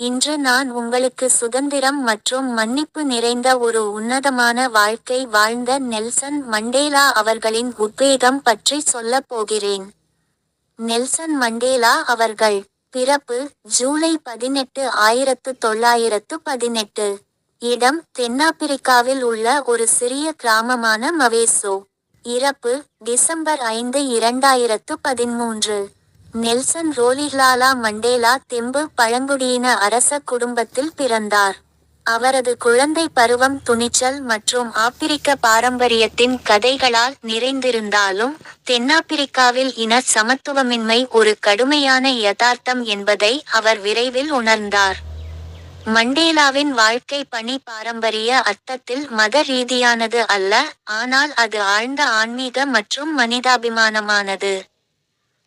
இன்று நான் உங்களுக்கு சுதந்திரம் மற்றும் மன்னிப்பு நிறைந்த ஒரு உன்னதமான வாழ்க்கை வாழ்ந்த நெல்சன் மண்டேலா அவர்களின் உத்வேகம் பற்றி சொல்லப் போகிறேன். நெல்சன் மண்டேலா அவர்கள். பிறப்பு ஜூலை பதினெட்டு ஆயிரத்து தொள்ளாயிரத்து பதினெட்டு. இடம் தென்னாப்பிரிக்காவில் உள்ள ஒரு சிறிய கிராமமான மவேசோ. இறப்பு டிசம்பர் ஐந்து இரண்டாயிரத்து பதின்மூன்று. நெல்சன் ரோலிஹ்லாலா மண்டேலா தெம்பு பழங்குடியின அரச குடும்பத்தில் பிறந்தார். அவரது குழந்தை பருவம் துணிச்சல் மற்றும் ஆப்பிரிக்க பாரம்பரியத்தின் கதைகளால் நிறைந்திருந்தாலும், தென்னாப்பிரிக்காவில் இன சமத்துவமின்மை ஒரு கடுமையான யதார்த்தம் என்பதை அவர் விரைவில் உணர்ந்தார். மண்டேலாவின் வாழ்க்கை பணி பாரம்பரிய அர்த்தத்தில் மத ரீதியானது அல்ல, ஆனால் அது ஆழ்ந்த ஆன்மீக மற்றும் மனிதாபிமானமானது.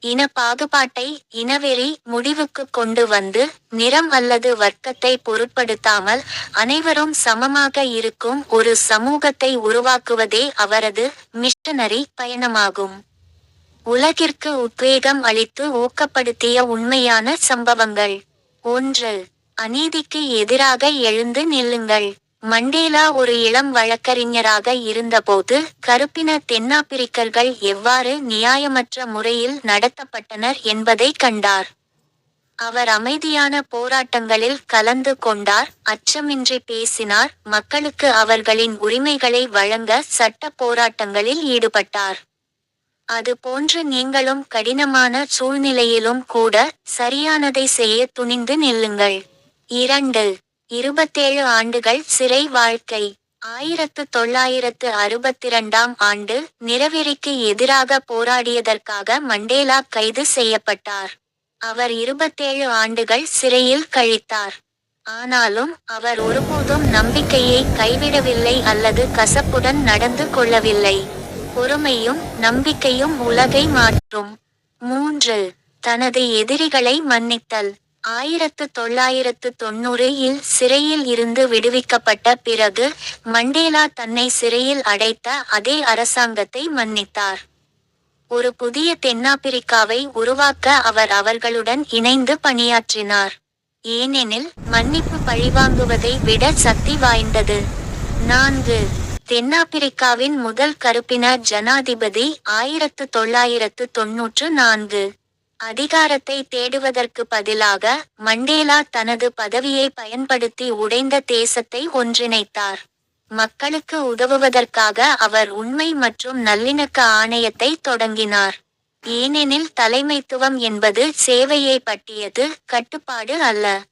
இன பாகுபாட்டை, இனவெறி, முடிவுக்குக் கொண்டு வந்து, நிறம் அல்லது வர்க்கத்தை பொருட்படுத்தாமல், அனைவரும் சமமாக இருக்கும் ஒரு சமூகத்தை உருவாக்குவதே அவரது மிஷனரி பயணமாகும். உலகிற்கு உத்வேகம் அளித்து ஊக்கப்படுத்திய உண்மையான சம்பவங்கள். ஒன்று. அநீதிக்கு எதிராக எழுந்து நில்லுங்கள். மண்டேலா ஒரு இளம் வழக்கறிஞராக இருந்தபோது, கருப்பின தென்னாப்பிரிக்கர்கள் எவ்வாறு நியாயமற்ற முறையில் நடத்தப்பட்டனர் என்பதைக் கண்டார். அவர் அமைதியான போராட்டங்களில் கலந்து கொண்டார், அச்சமின்றி பேசினார், மக்களுக்கு அவர்களின் உரிமைகளை வழங்க சட்ட போராட்டங்களில் ஈடுபட்டார். அது போன்று நீங்களும் கடினமான சூழ்நிலையிலும் கூட, சரியானதை செய்ய துணிந்து நில்லுங்கள். இரண்டு. இருபத்தேழு ஆண்டுகள் சிறை வாழ்க்கை. ஆயிரத்து தொள்ளாயிரத்து அறுபத்திரண்டாம் ஆண்டு, நிறவெறிக்கு எதிராக போராடியதற்காக மண்டேலா கைது செய்யப்பட்டார். அவர் இருபத்தேழு ஆண்டுகள் சிறையில் கழித்தார். ஆனாலும், அவர் ஒருபோதும் நம்பிக்கையை கைவிடவில்லை அல்லது கசப்புடன் நடந்து கொள்ளவில்லை. பொறுமையும், நம்பிக்கையும் உலகை மாற்றும். மூன்று. தனது எதிரிகளை மன்னித்தல். ஆயிரத்து தொள்ளாயிரத்து தொண்ணூறு இல் சிறையில் இருந்து விடுவிக்கப்பட்ட பிறகு, மண்டேலா தன்னை சிறையில் அடைத்த அதே அரசாங்கத்தை மன்னித்தார். ஒரு புதிய தென்னாப்பிரிக்காவை உருவாக்க அவர் அவர்களுடன் இணைந்து பணியாற்றினார். ஏனெனில், மன்னிப்பு பழிவாங்குவதை விட சக்தி வாய்ந்தது. நான்கு. தென்னாப்பிரிக்காவின் முதல் கருப்பின ஜனாதிபதி ஆயிரத்து தொள்ளாயிரத்து தொண்ணூற்று நான்கு. அதிகாரத்தை தேடுவதற்கு பதிலாக, மண்டேலா தனது பதவியை பயன்படுத்தி உடைந்த தேசத்தை ஒன்றிணைத்தார். மக்களுக்கு உதவுவதற்காக அவர் உண்மை மற்றும் நல்லிணக்க ஆணையத்தை தொடங்கினார். ஏனெனில் தலைமைத்துவம் என்பது சேவையை பற்றியது, கட்டுப்பாடு அல்ல.